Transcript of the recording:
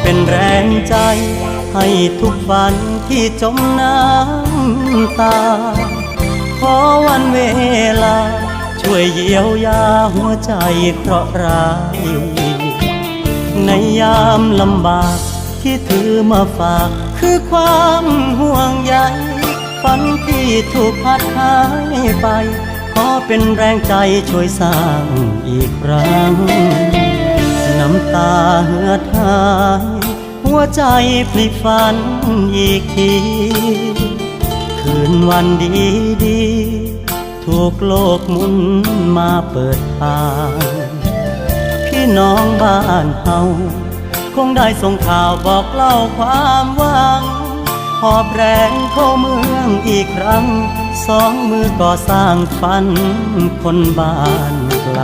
เป็นแรงใจ ให้ทุกฝันที่จมน้ำตา ขอวันเวลา ช่วยเยียวยาหัวใจเพราะร้าย ในยามลำบากที่ถือมาฝาก คือความห่วงใยฝันที่ถูกพัดหายไป ขอเป็นแรงใจช่วยสร้างอีกครั้งำตาเหือดหาย หัวใจพลิฝันอีกที คืนวันดีดีถูกโลกมุนมาเปิดทาง พี่น้องบ้านเฮาคงได้ส่งข่าวบอกเล่าความหวัง หอบแรงเข้าเมืองอีกครั้ง สองมือก่อสร้างฝันคนบ้านไกล